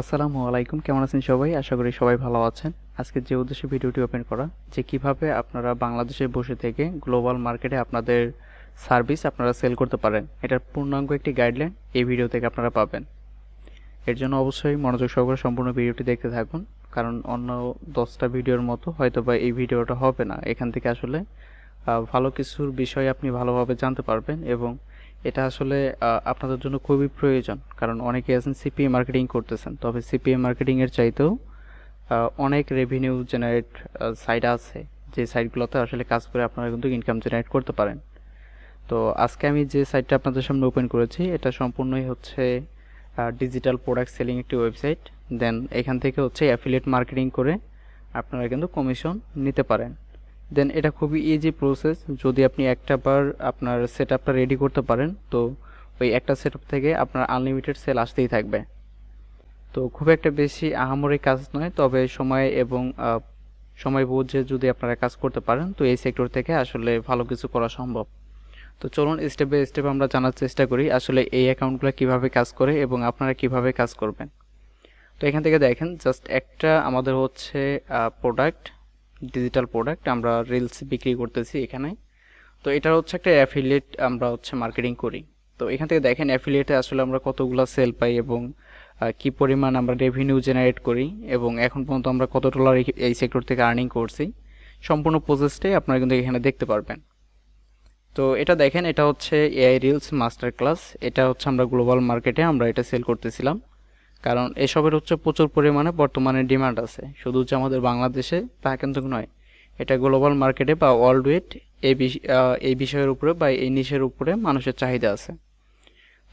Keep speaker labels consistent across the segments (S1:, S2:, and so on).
S1: আসসালামু আলাইকুম। কেমন আছেন সবাই? আশা করি সবাই ভালো আছেন। আজকে যে উদ্দেশ্যে ভিডিওটি ওপেন করা, যে কীভাবে আপনারা বাংলাদেশে বসে থেকে গ্লোবাল মার্কেটে আপনাদের সার্ভিস আপনারা সেল করতে পারেন, এটার পূর্ণাঙ্গ একটি গাইডলাইন এই ভিডিও থেকে আপনারা পাবেন। এর জন্য অবশ্যই মনোযোগ সহকারে সম্পূর্ণ ভিডিওটি দেখতে থাকুন, কারণ অন্য দশটা ভিডিওর মতো হয়তো বা এই ভিডিওটা হবে না। এখান থেকে আসলে ভালো কিছুর বিষয় আপনি ভালোভাবে জানতে পারবেন এবং এটা আসলে আপনাদের জন্য খুবই প্রয়োজন। কারণ অনেকে আছেন সিপিএ মার্কেটিং করতেছেন। তবে সিপিএ মার্কেটিং এর চাইতেও অনেক রেভিনিউ জেনারেট সাইট আছে। যে সাইটগুলোতে আসলে কাজ করে আপনারা কিন্তু ইনকাম জেনারেট করতে পারেন। তো আজকে আমি যে সাইটটা আপনাদের সামনে ওপেন করেছি, এটা সম্পূর্ণই হচ্ছে ডিজিটাল প্রোডাক্ট সেলিং একটি ওয়েবসাইট দেন এখান থেকে হচ্ছে অ্যাফিলিয়েট মার্কেটিং করে আপনারা কিন্তু কমিশন নিতে পারেন। দেন এটা খুবই ইজি প্রসেস যদি আপনি একটা বার আপনার সেট আপটা রেডি করতে পারেন, তো ওই একটা সেট থেকে আপনার আনলিমিটেড সেল আসতেই থাকবে। তো খুব একটা বেশি আহামরি কাজ নয়, তবে সময় এবং সময় বুঝে যদি আপনারা কাজ করতে পারেন, তো এই সেক্টর থেকে আসলে ভালো কিছু করা সম্ভব। তো চলুন স্টেপ বাই স্টেপ আমরা জানার চেষ্টা করি, আসলে এই অ্যাকাউন্টগুলো কীভাবে কাজ করে এবং আপনারা কীভাবে কাজ করবেন। তো এখান থেকে দেখেন জাস্ট একটা আমাদের হচ্ছে প্রোডাক্ট ডিজিটাল প্রোডাক্ট আমরা রিলস বিক্রি করতেছি এখানে। তো এটা হচ্ছে একটা অ্যাফিলিয়েট আমরা হচ্ছে মার্কেটিং করি। তো এখান থেকে দেখেন অ্যাফিলিয়েটে আসলে আমরা কতগুলো সেল পাই এবং কি পরিমাণ আমরা রেভিনিউ জেনারেট করি এবং এখন পর্যন্ত আমরা কত ডলার এই সেক্টর থেকে আর্নিং করছি, সম্পূর্ণ প্রসেসটাই আপনারা কিন্তু এখানে দেখতে পারবেন। তো এটা দেখেন, এটা হচ্ছে এআই রিলস মাস্টার ক্লাস এটা হচ্ছে আমরা গ্লোবাল মার্কেটে আমরা এটা সেল করতেছিলাম। কারণ এসবের হচ্ছে প্রচুর পরিমাণে বর্তমানে ডিমান্ড আছে। শুধু যে আমাদের বাংলাদেশে তা কিন্তু নয়। এটা গ্লোবাল মার্কেটে বা ওয়ার্ল্ড ওয়েট এই এই বিষয়ের উপরে বা এই নিশের উপরে মানুষের চাহিদা আছে।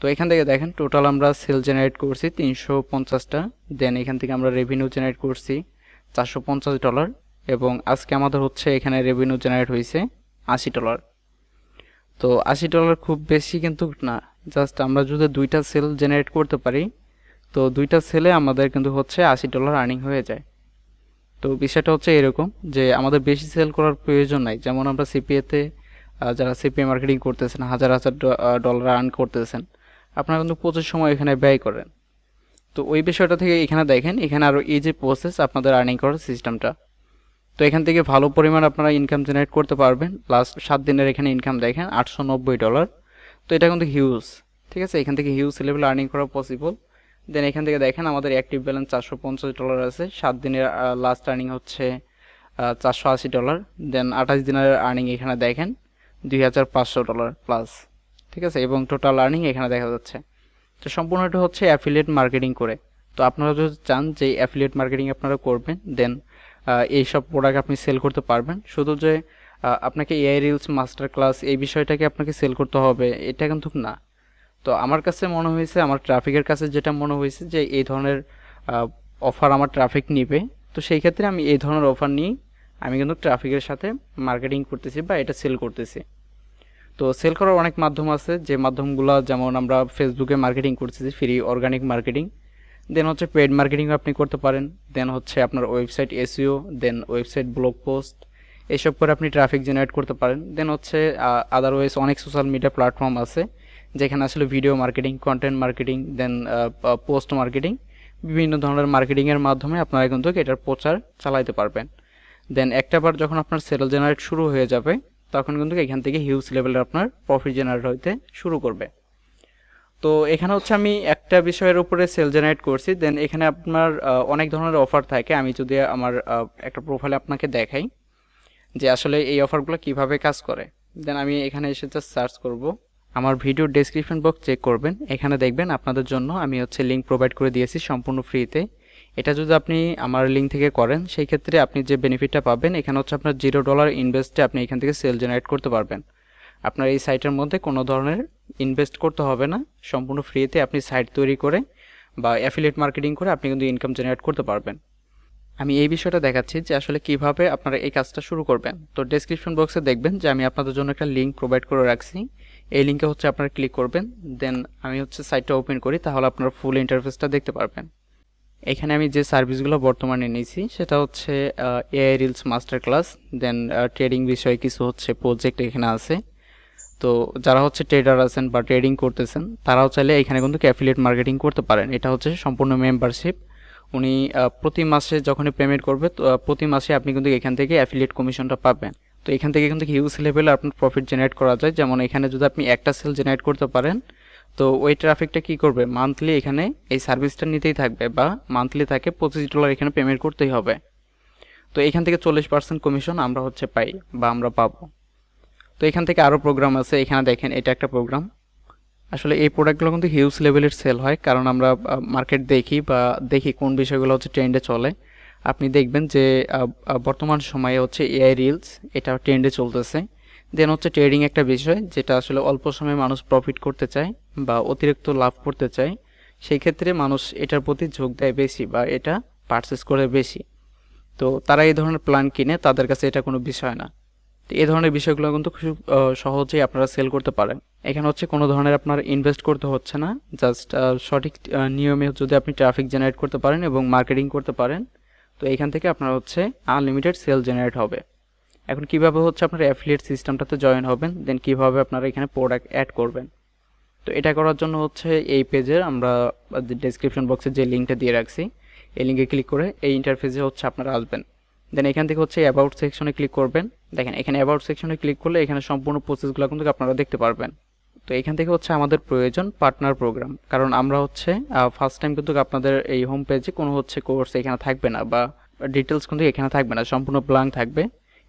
S1: তো এখান থেকে দেখেন, টোটাল আমরা সেল জেনারেট করছি তিনশো পঞ্চাশটা। দেন এখান থেকে আমরা রেভিনিউ জেনারেট করছি চারশো পঞ্চাশ ডলার এবং আজকে আমাদের হচ্ছে এখানে রেভিনিউ জেনারেট হয়েছে আশি ডলার। তো আশি ডলার খুব বেশি কিন্তু না। জাস্ট আমরা যদি দুইটা সেল জেনারেট করতে পারি তো দুইটা সেলে আমাদের কিন্তু হচ্ছে আশি ডলার আর্নিং হয়ে যায়। তো বিষয়টা হচ্ছে এরকম যে আমাদের বেশি সেল করার প্রয়োজন নাই। যেমন আমরা সিপিএতে যারা সিপিএ মার্কেটিং করতেছেন, হাজার হাজার ডলার আর্ন করতেছেন, আপনারা কিন্তু প্রচুর সময় এখানে ব্যয় করেন। তো ওই বিষয়টা থেকে এখানে দেখেন, এখানে আরও ইজি প্রসেস আপনাদের আর্নিং করার সিস্টেমটা তো এখান থেকে ভালো পরিমাণ আপনারা ইনকাম জেনারেট করতে পারবেন। লাস্ট সাত দিনের এখানে ইনকাম দেখেন, আটশো নব্বই ডলার তো এটা কিন্তু হিউজ ঠিক আছে? এখান থেকে হিউজ লেভেল আর্নিং করা পসিবল দেন এখান থেকে দেখেন আমাদের অ্যাক্টিভ ব্যালেন্স চারশো পঞ্চাশ ডলার আছে। সাত দিনের লাস্ট আর্নিং হচ্ছে চারশো আশি ডলার দেন আঠাশ দিনের আর্নিং এখানে দেখেন, দুই হাজার পাঁচশো ডলার প্লাস ঠিক আছে? এবং টোটাল আর্নিং এখানে দেখা যাচ্ছে। তো সম্পূর্ণটা হচ্ছে অ্যাফিলিয়েট মার্কেটিং করে। তো আপনারা যদি চান যে অ্যাফিলিয়েট মার্কেটিং আপনারা করবেন দেন এইসব প্রোডাক্ট আপনি সেল করতে পারবেন। শুধু যে আপনাকে এআই রিলস মাস্টার ক্লাস এই বিষয়টাকে আপনাকে সেল করতে হবে, এটা কিন্তু না। তো আমার কাছে মনে হয়েছে, আমার ট্রাফিকের কাছে যেটা মনে হয়েছে যে এই ধরনের অফার আমার ট্রাফিক নিবে। তো সেই ক্ষেত্রে আমি এই ধরনের অফার নিয়ে আমি কিন্তু ট্রাফিকের সাথে মার্কেটিং করতেছি বা এটা সেল করতেছি। তো সেল করার অনেক মাধ্যম আছে, যে মাধ্যমগুলো যেমন আমরা ফেসবুকে মার্কেটিং করতেছি ফ্রি অর্গানিক মার্কেটিং দেন হচ্ছে পেড মার্কেটিং আপনি করতে পারেন দেন হচ্ছে আপনার website SEO then website blog post এসব করে আপনি ট্রাফিক জেনারেট করতে পারেন। দেন হচ্ছে আদারওয়াইজ অনেক সোশ্যাল মিডিয়া প্ল্যাটফর্ম আছে। যেখানে আসলে video marketing content marketing then post marketing বিভিন্ন ধরনের মার্কেটিংয়ের মাধ্যমে আপনারা কিন্তু এটার প্রচার চালাইতে পারবেন। দেন একটা বার যখন আপনার সেল জেনারেট শুরু হয়ে যাবে, তখন কিন্তু এখান থেকে হিউজ লেভেলের আপনার প্রফিট জেনারেট হইতে শুরু করবে। তো এখানে হচ্ছে আমি একটা বিষয়ের উপরে সেল জেনারেট করছি দেন এখানে আপনার অনেক ধরনের অফার থাকে। আমি যদি আমার একটা প্রোফাইলে আপনাকে দেখাই, যে আসলে এই অফারগুলো কীভাবে কাজ করে দেন আমি এখানে এসে সার্চ করব। আমার ভিডিও ডেসক্রিপশন বক্স চেক করবেন। এখানে দেখবেন আপনাদের জন্য আমি হচ্ছে লিঙ্ক প্রোভাইড করে দিয়েছি সম্পূর্ণ ফ্রিতে এটা যদি আপনি আমার লিঙ্ক থেকে করেন, সেই ক্ষেত্রে আপনি যে বেনিফিটটা পাবেন, এখানে হচ্ছে আপনার জিরো ডলার ইনভেস্টে আপনি এখান থেকে সেল জেনারেট করতে পারবেন। আপনার এই সাইটের মধ্যে কোনো ধরনের ইনভেস্ট করতে হবে না। সম্পূর্ণ ফ্রিতে আপনি সাইট তৈরি করে বা অ্যাফিলিয়েট মার্কেটিং করে আপনি কিন্তু ইনকাম জেনারেট করতে পারবেন। আমি এই বিষয়টা দেখাচ্ছি যে আসলে কীভাবে আপনারা এই কাজটা শুরু করবেন। তো ডেসক্রিপশন বক্সে দেখবেন যে আমি আপনাদের জন্য একটা লিঙ্ক প্রোভাইড করে রাখছি। এই লিঙ্কে হচ্ছে আপনারা ক্লিক করবেন, দেন আমি হচ্ছে সাইটটা ওপেন করি, তাহলে আপনারা ফুল ইন্টারফেসটা দেখতে পারবেন। এখানে আমি যে সার্ভিসগুলো বর্তমানে নিয়েছি, সেটা হচ্ছে AI reels master class then trading বিষয়ে কিছু হচ্ছে প্রজেক্ট এখানে আছে। তো যারা হচ্ছে ট্রেডার আছেন বা ট্রেডিং করতেছেন, তারাও চাইলে এখানে কিন্তু ক্যাফিলেট মার্কেটিং করতে পারেন। এটা হচ্ছে সম্পূর্ণ মেম্বারশিপ উনি প্রতি মাসে যখনই পেমেন্ট করবে, তো প্রতি মাসে আপনি কিন্তু এখান থেকে অ্যাফিলিয়েট কমিশনটা পাবেন। তো এখান থেকে কিন্তু হিউজ লেভেলে আপনার প্রফিট জেনারেট করা যায়। যেমন এখানে যদি আপনি একটা সেল জেনারেট করতে পারেন, তো ওই ট্রাফিকটা কি করবে? মান্থলি এখানে এই সার্ভিসটা নিতেই থাকবে বা মান্থলি তাকে পঁচিশ ডলার এখানে পেমেন্ট করতেই হবে। তো এখান থেকে চল্লিশ পার্সেন্ট কমিশন আমরা হচ্ছে পাই বা আমরা পাবো। তো এখান থেকে আরও প্রোগ্রাম আছে, এখানে দেখেন এটা একটা প্রোগ্রাম আসলে এই প্রোডাক্টগুলো কিন্তু হিউজ লেভেলের সেল হয়, কারণ আমরা মার্কেট দেখি বা দেখি কোন বিষয়গুলো হচ্ছে ট্রেন্ডে চলে। আপনি দেখবেন যে বর্তমান সময়ে হচ্ছে এআই রিলস এটা ট্রেন্ডে চলতেছে। দেন হচ্ছে ট্রেডিং একটা বিষয়, যেটা আসলে অল্প সময়ে মানুষ প্রফিট করতে চায় বা অতিরিক্ত লাভ করতে চায়। সেই ক্ষেত্রে মানুষ এটার প্রতি ঝোঁক দেয় বেশি বা এটা পারচেস করে বেশি। তো তারা এই ধরনের প্ল্যান কিনে, তাদের কাছে এটা কোনো বিষয় না। তো এই ধরনের বিষয়গুলো কিন্তু খুব সহজেই আপনারা সেল করতে পারেন। এখানে হচ্ছে কোনো ধরনের আপনার ইনভেস্ট করতে হচ্ছে না। জাস্ট সঠিক নিয়মে যদি আপনি ট্রাফিক জেনারেট করতে পারেন এবং মার্কেটিং করতে পারেন। তো এখান থেকে আপনার হচ্ছে আনলিমিটেড সেল জেনারেট হবে। এখন কীভাবে হচ্ছে আপনার অ্যাফিলিয়েট সিস্টেমটাতে জয়েন হবেন দেন কীভাবে আপনারা এখানে প্রোডাক্ট অ্যাড করবেন। তো এটা করার জন্য হচ্ছে এই পেজের আমরা ডেসক্রিপশন বক্সে যে লিঙ্কটা দিয়ে রাখছি, এই লিঙ্কে ক্লিক করে এই ইন্টারফেসে হচ্ছে আপনারা আসবেন। দেন এখান থেকে হচ্ছে অ্যাবাউট সেকশনে ক্লিক করবেন। দেখেন, এখানে অ্যাবাউট সেকশনে ক্লিক করলে এখানে সম্পূর্ণ প্রসেসগুলো কিন্তু আপনারা দেখতে পারবেন। তো এখান থেকে হচ্ছে আমাদের প্রয়োজন পার্টনার প্রোগ্রাম কারণ আমরা হচ্ছে ফার্স্ট টাইম কিন্তু আপনাদের এই হোম পেজে কোনো হচ্ছে কোর্স এখানে থাকবে না বা ডিটেলস কিন্তু এখানে থাকবে না, সম্পূর্ণ ব্লাঙ্ক থাকবে।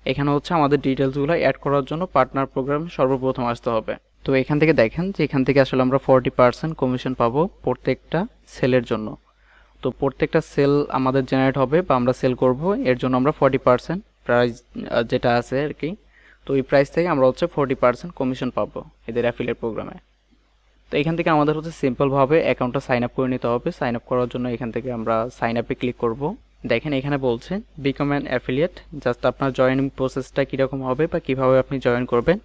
S1: এখানে হচ্ছে আমাদের ডিটেলসগুলো অ্যাড করার জন্য পার্টনার প্রোগ্রাম সর্বপ্রথম আসতে হবে। তো এখান থেকে দেখেন যে এখান থেকে আসলে আমরা ফর্টি পার্সেন্ট কমিশন পাবো প্রত্যেকটা সেলের জন্য। তো প্রত্যেকটা সেল আমাদের জেনারেট হবে বা আমরা সেল করব, এর জন্য আমরা ফর্টি পার্সেন্ট প্রাইস যেটা আছে আর কি। তো ওই প্রাইস থেকে আমরা হচ্ছে ফর্টি পার্সেন্ট কমিশন পাবো এদের অ্যাফিলিয়েট প্রোগ্রামে তো এখান থেকে আমাদের হচ্ছে সিম্পলভাবে অ্যাকাউন্টটা সাইন আপ করে নিতে হবে। সাইন আপ করার জন্য এখান থেকে আমরা সাইন আপে ক্লিক করব। দেখেন এখানে বলছে বিকম অ্যান অ্যাফিলিয়েট জাস্ট আপনার জয়েনিং প্রসেসটা কীরকম হবে বা কীভাবে আপনি জয়েন করবেন।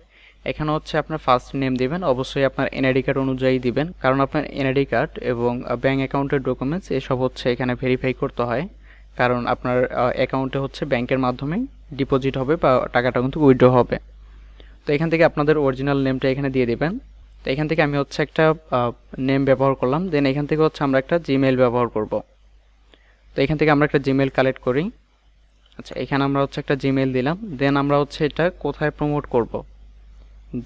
S1: এখানে হচ্ছে আপনার ফার্স্ট নেম দিবেন। অবশ্যই আপনার এনআইডি কার্ড অনুযায়ী দিবেন। কারণ আপনার এনআইডি কার্ড এবং ব্যাঙ্ক অ্যাকাউন্টের ডকুমেন্টস এসব হচ্ছে এখানে ভেরিফাই করতে হয়। কারণ আপনার অ্যাকাউন্টে হচ্ছে ব্যাংকের মাধ্যমে ডিপোজিট হবে বা টাকাটা কিন্তু উইথড্র হবে। তো এখান থেকে আপনাদের অরিজিনাল নেমটা এখানে দিয়ে দিবেন। তো এখান থেকে আমি হচ্ছে একটা নেম ব্যবহার করলাম। দেন এখান থেকে হচ্ছে আমরা একটা জিমেল ব্যবহার করব। তো এখান থেকে আমরা একটা জিমেল কালেক্ট করি। আচ্ছা এখানে আমরা হচ্ছে একটা জিমেল দিলাম। দেন আমরা হচ্ছে এটা কোথায় প্রমোট করব?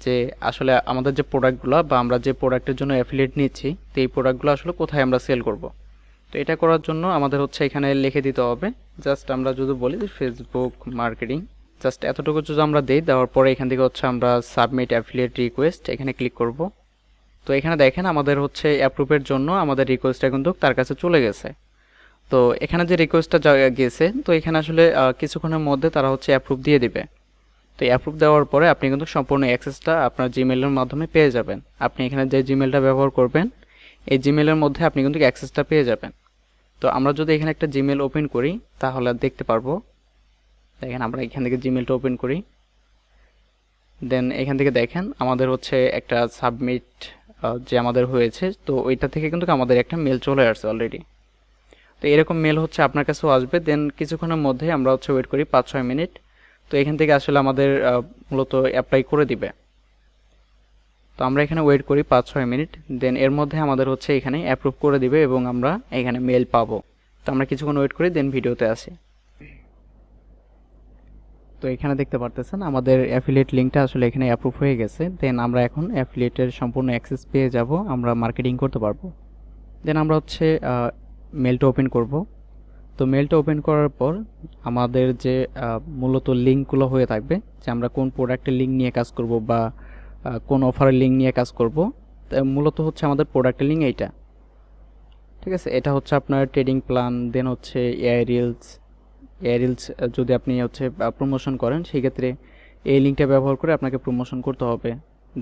S1: যে আসলে আমাদের যে প্রোডাক্টগুলো বা আমরা যে প্রোডাক্টের জন্য অ্যাফিলিয়েট নিচ্ছি, তো এই প্রোডাক্টগুলো আসলে কোথায় আমরা সেল করব? তো এটা করার জন্য আমাদের হচ্ছে এখানে লিখে দিতে হবে। জাস্ট আমরা যদি বলি যে ফেসবুক মার্কেটিং জাস্ট এতটুকু যদি আমরা দিই, দেওয়ার পরে এখান থেকে হচ্ছে আমরা সাবমিট অ্যাফিলিয়েট রিকোয়েস্ট এখানে ক্লিক করব। তো এখানে দেখেন আমাদের হচ্ছে অ্যাপ্রুভের জন্য আমাদের রিকোয়েস্টটা কিন্তু তার কাছে চলে গেছে। তো এখানে যে রিকোয়েস্টটা গেছে, তো এখানে আসলে কিছুক্ষণের মধ্যে তারা হচ্ছে অ্যাপ্রুভ দিয়ে দিবে। তো অ্যাপ্রুভ দেওয়ার পরে আপনি কিন্তু সম্পূর্ণ অ্যাক্সেসটা আপনার জিমেলের মাধ্যমে পেয়ে যাবেন। আপনি এখানে যে জিমেলটা ব্যবহার করবেন এই জিমেলের মধ্যে আপনি কিন্তু অ্যাক্সেসটা পেয়ে যাবেন। তো আমরা যদি এখানে একটা জিমেল ওপেন করি, তাহলে দেখতে পারব। দেখেন, আমরা এখান থেকে জিমেলটা ওপেন করি। দেন এখান থেকে দেখেন, আমাদের হচ্ছে একটা সাবমিট যে আমাদের হয়েছে, তো ওইটা থেকে কিন্তু আমাদের একটা মেল চলে আসছে অলরেডি তো এরকম মেল হচ্ছে আপনার কাছেও আসবে। দেন কিছুক্ষণের মধ্যে আমরা হচ্ছে ওয়েট করি পাঁচ ছয় মিনিট তো এখান থেকে আসলে আমাদের মূলত অ্যাপ্লাই করে দিবে। তো আমরা এখানে ওয়েট করি পাঁচ ছয় মিনিট দেন এর মধ্যে আমাদের হচ্ছে এখানে অ্যাপ্রুভ করে দিবে এবং আমরা এখানে মেল পাবো। তো আমরা কিছুক্ষণ ওয়েট করি দেন ভিডিওতে আসি। তো এখানে দেখতে পারতেছেন, আমাদের অ্যাফিলিয়েট লিঙ্কটা আসলে এখানে অ্যাপ্রুভ হয়ে গেছে। দেন আমরা এখন অ্যাফিলিয়েটের সম্পূর্ণ অ্যাক্সেস পেয়ে যাব, আমরা মার্কেটিং করতে পারব। দেন আমরা হচ্ছে মেলটা ওপেন করব। তো মেলটা ওপেন করার পর আমাদের যে মূলত লিঙ্কগুলো হয়ে থাকবে, যে আমরা কোন প্রোডাক্টের লিঙ্ক নিয়ে কাজ করব বা কোন অফারের লিঙ্ক নিয়ে কাজ করব। মূলত হচ্ছে আমাদের প্রোডাক্টের লিঙ্ক এইটা। ঠিক আছে? এটা হচ্ছে আপনার ট্রেডিং প্ল্যান দেন হচ্ছে এআই রিলস রিলস যদি আপনি হচ্ছে প্রমোশন করেন, সেই ক্ষেত্রে এই লিঙ্কটা ব্যবহার করে আপনাকে প্রমোশন করতে হবে।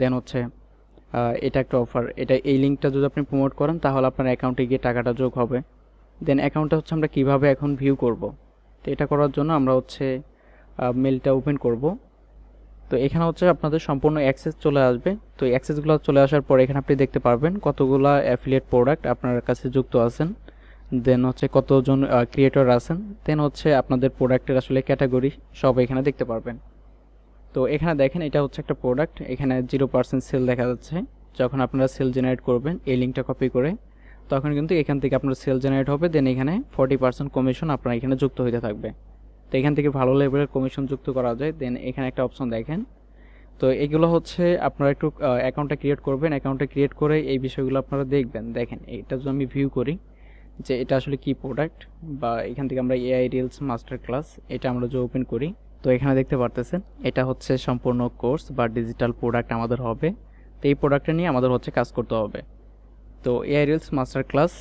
S1: দেন হচ্ছে এটা একটা অফার এটা, এই লিঙ্কটা যদি আপনি প্রমোট করেন, তাহলে আপনার অ্যাকাউন্টে গিয়ে টাকাটা যোগ হবে। দেন অ্যাকাউন্টটা হচ্ছে আমরা কীভাবে এখন ভিউ করব। তো এটা করার জন্য আমরা হচ্ছে মেলটা ওপেন করব। তো এখানে হচ্ছে আপনাদের সম্পূর্ণ অ্যাক্সেস চলে আসবে। তো অ্যাক্সেসগুলো চলে আসার পর এখানে আপনি দেখতে পারবেন কতগুলা অ্যাফিলিয়েট প্রোডাক্ট আপনার কাছে যুক্ত আছেন। দেন হচ্ছে কতজন ক্রিয়েটর আছেন। দেন হচ্ছে আপনাদের প্রোডাক্টের আসলে ক্যাটাগরি সব এখানে দেখতে পারবেন। তো এখানে দেখেন এটা হচ্ছে একটা প্রোডাক্ট এখানে জিরো পার্সেন্ট সেল দেখা যাচ্ছে। যখন আপনারা সেল জেনারেট করবেন, এই লিঙ্কটা কপি করে, তখন কিন্তু এখান থেকে আপনার সেল জেনারেট হবে। দেন এখানে ফর্টি পার্সেন্ট কমিশন আপনার এখানে যুক্ত হইতে থাকবে। তো এখান থেকে ভালো লেভেলের কমিশন যুক্ত করা যায়। দেন এখানে একটা অপশন দেখেন। তো এগুলো হচ্ছে আপনারা একটু অ্যাকাউন্টটা ক্রিয়েট করবেন। অ্যাকাউন্টটা ক্রিয়েট করে এই বিষয়গুলো আপনারা দেখবেন। দেখেন এটা যদি আমি ভিউ করি যে এটা আসলে কি প্রোডাক্ট বা এখান থেকে আমরা এআই রিলস মাস্টার ক্লাস এটা আমরা যে ওপেন করি, তো এখানে দেখতে পারতেছেন, এটা হচ্ছে সম্পূর্ণ কোর্স বা ডিজিটাল প্রোডাক্ট আমাদের হবে। তো এই প্রোডাক্টটা নিয়ে আমাদের হচ্ছে কাজ করতে হবে। তো এআই রিলস মাস্টার ক্লাস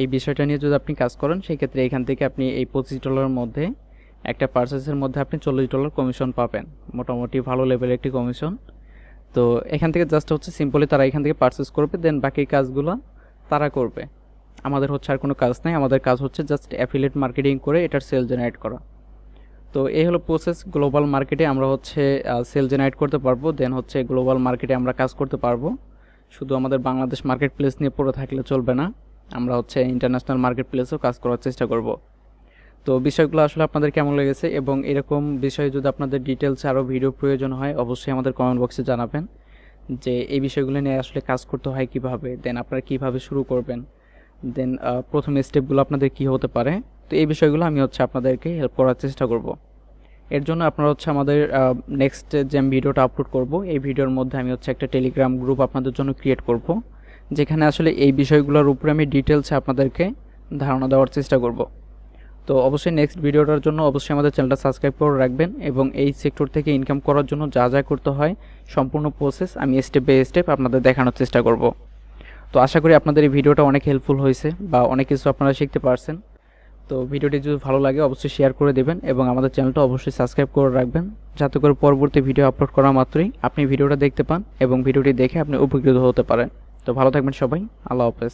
S1: এই বিষয়টা নিয়ে যদি আপনি কাজ করেন সেই ক্ষেত্রে এখান থেকে আপনি এই পঁচিশ ডলারের মধ্যে একটা পার্সেসের মধ্যে আপনি চল্লিশ ডলার কমিশন পাবেন। মোটামুটি ভালো লেভেলের একটি কমিশন তো এখান থেকে জাস্ট হচ্ছে সিম্পলি তারা এখান থেকে পার্চেস করবে দেন বাকি কাজগুলো তারা করবে। আমাদের হচ্ছে আর কোনো কাজ নাই, আমাদের কাজ হচ্ছে জাস্ট অ্যাফিলেট মার্কেটিং করে এটার সেল জেনারেট করা। তো এই হলো প্রসেস গ্লোবাল মার্কেটে আমরা হচ্ছে সেল জেনারেট করতে পারব দেন হচ্ছে গ্লোবাল মার্কেটে আমরা কাজ করতে পারব। শুধু আমাদের বাংলাদেশ মার্কেট প্লেস নিয়ে পড়ে থাকলে চলবে না, আমরা হচ্ছে ইন্টারন্যাশনাল মার্কেট প্লেসেও কাজ করার চেষ্টা করব। তো বিষয়গুলো আসলে আপনাদের কেমন লেগেছে এবং এরকম বিষয়ে যদি আপনাদের ডিটেলসে আরও ভিডিও প্রয়োজন হয়, অবশ্যই আমাদের কমেন্ট বক্সে জানাবেন যে এই বিষয়গুলো নিয়ে আসলে কাজ করতে হয় কীভাবে দেন আপনারা কীভাবে শুরু করবেন দেন প্রথম স্টেপগুলো আপনাদের কি হতে পারে, তো এই বিষয়গুলো আমি হচ্ছে আপনাদেরকে হেল্প করার চেষ্টা করব। এর জন্য আপনারা হচ্ছে আমাদের নেক্সট যে আমি ভিডিওটা আপলোড করব, এই ভিডিওর মধ্যে আমি হচ্ছে একটা টেলিগ্রাম গ্রুপ আপনাদের জন্য ক্রিয়েট করব, যেখানে আসলে এই বিষয়গুলোর উপরে আমি ডিটেলসে আপনাদেরকে ধারণা দেওয়ার চেষ্টা করব। তো অবশ্যই নেক্সট ভিডিওটার জন্য অবশ্যই আমাদের চ্যানেলটা সাবস্ক্রাইব করে রাখবেন এবং এই সেক্টর থেকে ইনকাম করার জন্য যা যা করতে হয় সম্পূর্ণ প্রসেস আমি স্টেপ বাই স্টেপ আপনাদের দেখানোর চেষ্টা করব। তো আশা করি আপনাদের এই ভিডিওটা অনেক হেল্পফুল হয়েছে বা অনেক কিছু আপনারা শিখতে পারছেন। তো ভিডিওটি যদি ভালো লাগে অবশ্যই শেয়ার করে দেবেন এবং আমাদের চ্যানেলটা অবশ্যই সাবস্ক্রাইব করে রাখবেন যাতে করে পরবর্তী ভিডিও আপলোড করা মাত্রই আপনি ভিডিওটা দেখতে পান এবং ভিডিওটি দেখে আপনি উপকৃত হতে পারেন। তো ভালো থাকবেন সবাই, আল্লাহ হাফেজ।